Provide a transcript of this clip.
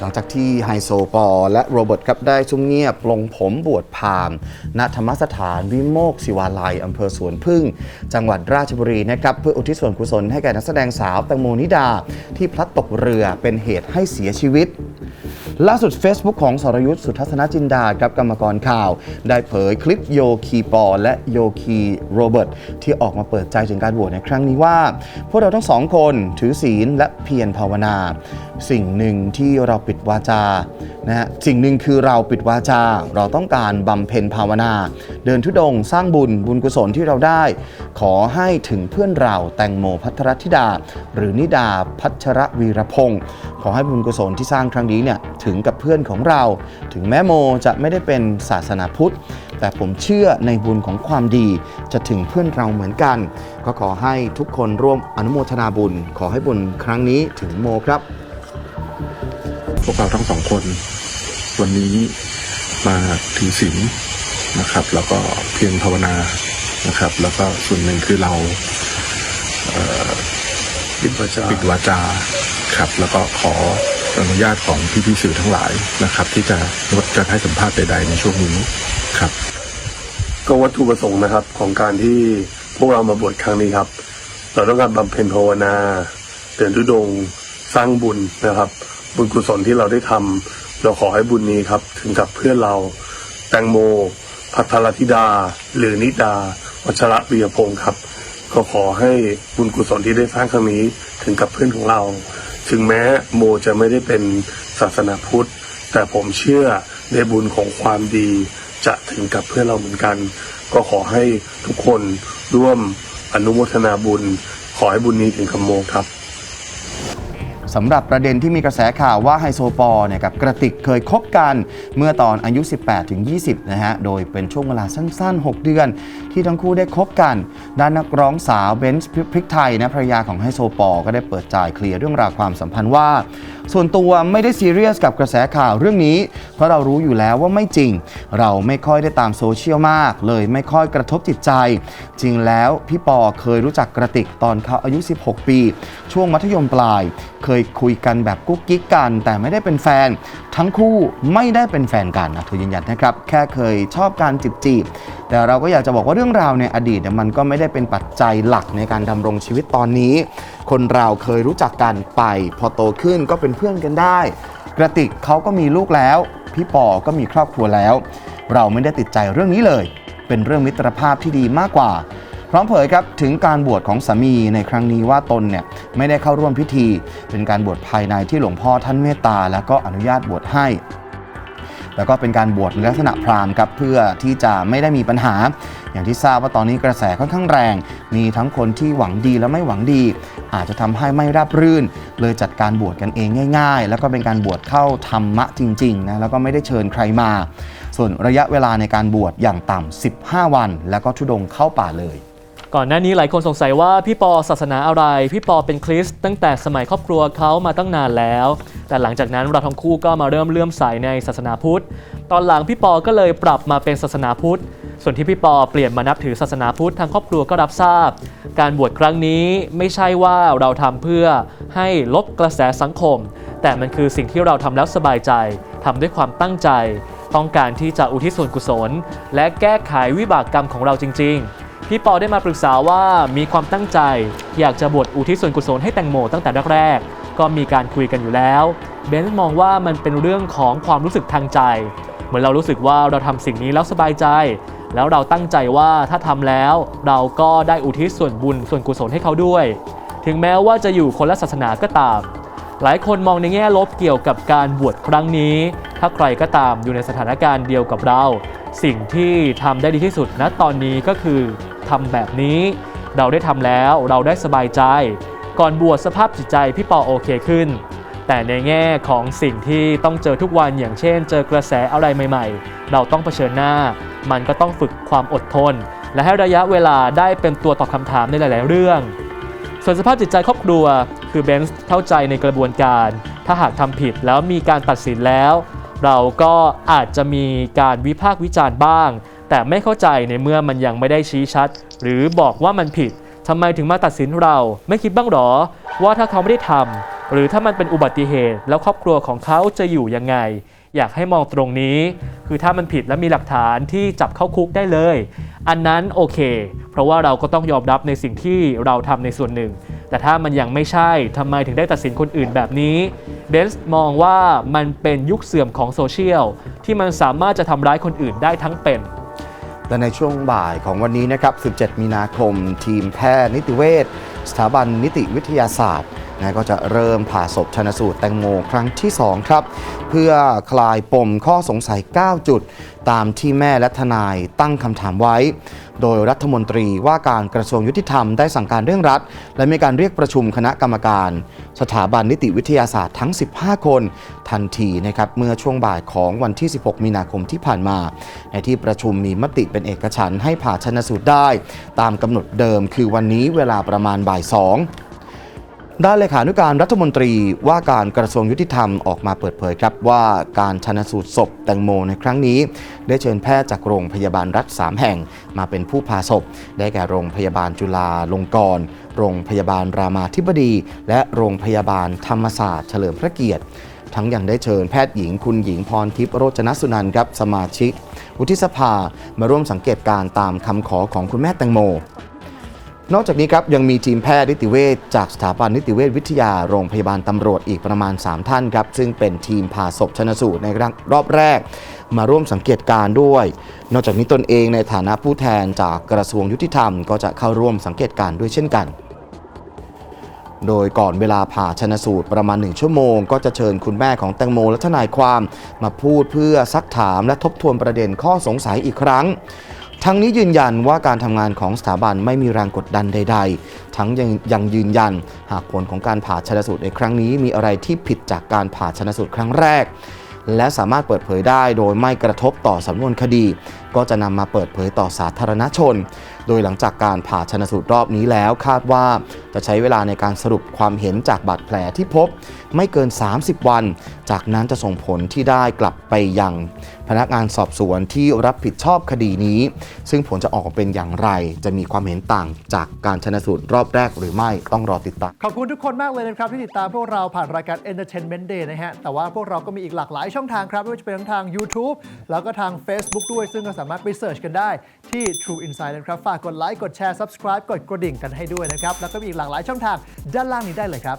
หลังจากที่ไฮโซปอและโรเบิร์ตครับได้ซุ่มเงียบลงผมบวชพามณ์ณธรรมสถานวิโมกศิวาลัยอำเภอสวนพึ่ง จังหวัดราชบุรีนะครับเพื่ออุทิศส่วนกุศลให้แก่นักแสดงสาวแตงโมนิดา ที่พลัดตกเรือเป็นเหตุให้เสียชีวิตล่าสุด Facebook ของสรยุทธ์สุทัศนจินดาครับกรรมกรข่าว ได้เผยคลิปโยคีปอและโยคีโรเบิร์ตที่ออกมาเปิดใจถึงการบวชในครั้งนี้ว่า พวกเราทั้งสองคนถือศีลและเพียรภาวนา สิ่งหนึ่งที่เราปิดวาจานะฮะสิ่งหนึ่งคือเราปิดวาจา เราต้องการบำเพ็ญภาวนา เดินทุดงสร้างบุญบุญกุศลที่เราได้ ขอให้ถึงเพื่อนเราแตงโมพัทรธิดา หรือนิดาพัชรวีรพงศ์ขอให้บุญกุศลที่สร้างครั้งนี้เนี่ยถึงกับเพื่อนของเรา ถึงแม้โมจะไม่ได้เป็นศาสนาพุทธ แต่ผมเชื่อในบุญของความดีจะถึงเพื่อนเราเหมือนกัน ก็ขอให้ทุกคนร่วมอนุโมทนาบุญ ขอให้บุญครั้งนี้ถึงโมครับ พวกเราทั้งสองคน วันนี้มาถือศีลนะครับ แล้วก็เพียรภาวนานะครับ แล้วก็ส่วนหนึ่งคือเราปิดวาจาปิดวาจาครับ แล้วก็ขออนุญาตของพี่ๆสื่อทั้งหลายนะครับ ที่จะงดการให้สัมภาษณ์ใดๆในช่วงนี้ครับ ก็วัตถุประสงค์นะครับของการที่พวกเรามาบวชครั้งนี้ครับ เราต้องการบำเพ็ญภาวนาเดินทุดงค์สร้างบุญนะครับ บุญกุศลที่เราได้ทำเราขอให้บุญนี้ครับ ถึงกับเพื่อนเรา แตงโม พัทรธิดา หรือนิดา วัชระบียพงศ์ครับก็ขอให้บุญกุศลที่ได้สร้างครั้งนี้ถึงกับเพื่อนของเรา ถึงแม้โมจะไม่ได้เป็นศาสนาพุทธ แต่ผมเชื่อในบุญของความดี จะถึงกับเพื่อนเราเหมือนกัน ก็ขอให้ทุกคนร่วมอนุโมทนาบุญ ขอให้บุญนี้ถึงคำโมครับ สำหรับประเด็นที่มีกระแสข่าวว่าไฮโซปอลเนี่ยกับกระติกเคยคบกันเมื่อตอนอายุ 18ถึง20 นะฮะ โดยเป็นช่วงเวลาสั้น ๆ 6 เดือน ที่ทั้งคู่ได้คบกัน ด้านนักร้องสาวเบนซ์พริกไทยนะภรรยาของไฮโซปอก็ได้เปิดใจเคลียร์เรื่องราวความสัมพันธ์ว่า ส่วนตัวไม่ได้ซีเรียสกับกระแสข่าวเรื่องนี้ เพราะเรารู้อยู่แล้วว่าไม่จริง เราไม่ค่อยได้ตามโซเชียลมาก เลยไม่ค่อยกระทบจิตใจ จริงแล้วพี่ปอเคยรู้จักกระติกตอนเขาอายุ 16 ปี ช่วงมัธยมปลาย เคยคุยกันแบบกุ๊กกิ๊กกัน แต่ไม่ได้เป็นแฟน ทั้งคู่ไม่ได้เป็นแฟนกันนะเธอยืนยันนะครับ แค่เคยชอบการจีบจีบแต่เราก็อยากจะบอกว่าเรื่องราวในอดีตมันก็ไม่ได้เป็นปัจจัยหลักในการดำรงชีวิตตอนนี้ คนเราเคยรู้จักกันไป พอโตขึ้นก็เป็นเพื่อนกันได้ กระติกเขาก็มีลูกแล้ว พี่ปอก็มีครอบครัวแล้ว เราไม่ได้ติดใจเรื่องนี้เลย เป็นเรื่องมิตรภาพที่ดีมากกว่าพร้อมเผยครับถึงการบวชของสามีในครั้งนี้ว่าตนเนี่ยไม่ได้เข้าร่วมพิธี เป็นการบวชภายในที่หลวงพ่อท่านเมตตา แล้วก็อนุญาตบวชให้ แล้วก็เป็นการบวชในลักษณะพราหมณ์ครับเพื่อที่จะไม่ได้มีปัญหา อย่างที่ทราบว่าตอนนี้กระแสค่อนข้างแรง มีทั้งคนที่หวังดีและไม่หวังดี อาจจะทำให้ไม่ราบรื่น เลยจัดการบวชกันเองง่าย ๆ แล้วก็เป็นการบวชเข้าธรรมะจริงๆนะแล้วก็ไม่ได้เชิญใครมา ส่วนระยะเวลาในการบวชอย่างต่ำ15 วัน แล้วก็ทุดงเข้าป่าเลย ก่อนหน้านี้หลายคนสงสัยว่าพี่ปอศาสนาอะไร พี่ปอเป็นคริสต์ตั้งแต่สมัยครอบครัวเขามาตั้งนานแล้ว แต่หลังจากนั้นเราทั้งคู่ก็มาเริ่มเลื่อมใสในศาสนาพุทธ ตอนหลังพี่ปอก็เลยปรับมาเป็นศาสนาพุทธ ส่วนที่พี่ปอเปลี่ยนมานับถือศาสนาพุทธทางครอบครัวก็รับทราบ การบวชครั้งนี้ไม่ใช่ว่าเราทำเพื่อให้ลบกระแสสังคม แต่มันคือสิ่งที่เราทำแล้วสบายใจทำด้วยความตั้งใจ ต้องการที่จะอุทิศส่วนกุศล และแก้ไขวิบากกรรมของเราจริง ๆ พี่ปอได้มาปรึกษาว่ามีความตั้งใจ อยากจะบวชอุทิศส่วนกุศลให้แตงโมตั้งแต่แรกๆก็มีการคุยกันอยู่แล้วเบนซ์มองว่ามันเป็นเรื่องของความรู้สึกทางใจ เหมือนเรารู้สึกว่าเราทำสิ่งนี้แล้วสบายใจ แล้วเราตั้งใจว่าถ้าทำแล้ว เราก็ได้อุทิศส่วนบุญส่วนกุศลให้เขาด้วย ถึงแม้ว่าจะอยู่คนละศาสนาก็ตาม หลายคนมองในแง่ลบเกี่ยวกับการบวชครั้งนี้ ถ้าใครก็ตามอยู่ในสถานการณ์เดียวกับเรา สิ่งที่ทำได้ดีที่สุดณตอนนี้ก็คือ ทำแบบนี้ เราได้ทำแล้วเราได้สบายใจ ก่อนบวชสภาพจิตใจพี่ปอโอเคขึ้น แต่ในแง่ของสิ่งที่ต้องเจอทุกวันอย่างเช่น เจอกระแสอะไรใหม่ ๆ เราต้องเผชิญหน้า มันก็ต้องฝึกความอดทน และให้ระยะเวลาได้เป็นตัวตอบคำถามในหลาย ๆ เรื่องส่วนสภาพจิตใจครอบครัว คือเบนซ์เข้าใจในกระบวนการ ถ้าหากทำผิดแล้วมีการตัดสินแล้ว เราก็อาจจะมีการวิพากษ์วิจารณ์บ้าง แต่ไม่เข้าใจในเมื่อมันยังไม่ได้ชี้ชัด หรือบอกว่ามันผิดทำไมถึงมาตัดสินเราไม่คิดบ้างหรอ ว่าถ้าเขาไม่ได้ทำหรือถ้ามันเป็นอุบัติเหตุแล้วครอบครัวของเขาจะอยู่ยังไง อยากให้มองตรงนี้ คือถ้ามันผิดและมีหลักฐานที่จับเข้าคุกได้เลย อันนั้นโอเค เพราะว่าเราก็ต้องยอมรับในสิ่งที่เราทำในส่วนหนึ่ง แต่ถ้ามันยังไม่ใช่ทำไมถึงได้ตัดสินคนอื่นแบบนี้เบนส์มองว่ามันเป็นยุคเสื่อมของโซเชียลที่มันสามารถจะทำร้ายคนอื่นได้ทั้งเป็น และในช่วงบ่ายของวันนี้นะครับ 17 มีนาคม ทีมแพทย์นิติเวชสถาบันนิติวิทยาศาสตร์ นะก็จะเริ่มผ่าศพชนสูตรแตงโมครั้งที่ 2 ครับ เพื่อคลายปมข้อสงสัย 9 จุด ตามที่แม่และทนายตั้งคำถามไว้ โดยรัฐมนตรีว่าการกระทรวงยุติธรรมได้สั่งการเรื่องรัดและมีการเรียกประชุมคณะกรรมการ สถาบันนิติวิทยาศาสตร์ทั้ง 15 คน ทันทีนะครับเมื่อช่วงบ่ายของวันที่ 16 มีนาคมที่ผ่านมา ในที่ประชุมมีมติเป็นเอกฉันท์ให้ผ่าชนสูตรได้ ตามกำหนดเดิมคือวันนี้เวลาประมาณบ่าย2 ด้านเลขานุการรัฐมนตรีว่าการกระทรวงยุติธรรมออกมาเปิดเผยครับว่าการชันสูตรศพแตงโมในครั้งนี้ ได้เชิญแพทย์จากโรงพยาบาลรัฐ 3 แห่งมาเป็นผู้ผ่าศพ ได้แก่โรงพยาบาลจุฬาลงกรณ์โรงพยาบาลรามาธิบดี และโรงพยาบาลธรรมศาสตร์เฉลิมพระเกียรติ ทั้งยังได้เชิญแพทย์หญิงคุณหญิงพรทิพย์โรจนสุนันท์ครับสมาชิกวุฒิสภามาร่วมสังเกตการตามคำขอของคุณแม่แตงโม นอกจากนี้ครับยังมีทีมแพทย์นิติเวชจากสถาบันนิติเวชวิทยาโรงพยาบาลตำรวจอีกประมาณ 3 ท่านครับ ซึ่งเป็นทีมผ่าศพชนสูตรในรอบแรก มาร่วมสังเกตการ์ด้วย นอกจากนี้ตนเองในฐานะผู้แทนจากกระทรวงยุติธรรม ก็จะเข้าร่วมสังเกตการ์ด้วยเช่นกัน โดยก่อนเวลาผ่าชนสูตรประมาณ1ชั่วโมง ก็จะเชิญคุณแม่ของแตงโมและทนายความ มาพูดเพื่อซักถามและทบทวนประเด็นข้อสงสัยอีกครั้ง ทั้งนี้ยืนยันว่าการทำงานของสถาบันไม่มีแรงกดดันใด ๆ ทั้งยังยังยืนยัน หากผลของการผ่าชนสูตรในครั้งนี้ มีอะไรที่ผิดจากการผ่าชนสูตรครั้งแรก และสามารถเปิดเผยได้โดยไม่กระทบต่อสำนวนคดี ก็จะนำมาเปิดเผยต่อสาธารณชน โดยหลังจากการผ่าชนสูตรรอบนี้แล้วคาดว่าจะใช้เวลาในการสรุปความเห็นจากบาดแผลที่พบ ไม่เกิน 30 วัน จากนั้นจะส่งผลที่ได้กลับไปยังพนักงานสอบสวนที่รับผิดชอบคดีนี้ ซึ่งผลจะออกเป็นอย่างไร จะมีความเห็นต่างจากการชนะสูตรรอบแรกหรือไม่ต้องรอติดตาม ขอบคุณทุกคนมากเลยนะครับ ที่ติดตามพวกเราผ่านรายการ Entertainment Day นะฮะ แต่ว่าพวกเราก็มีอีกหลากหลายช่องทางครับไม่ว่าจะเป็นทั้งทาง YouTube แล้วก็ทาง Facebook ด้วย ซึ่งก็สามารถไปเสิร์ชกันได้ที่ True Insight นะครับฝากกดไลค์กดแชร์ Subscribe กดกระดิ่งกันให้ด้วยนะครับแล้วก็มีอีกหลากหลายช่องทางด้านล่างนี้ได้เลยครับ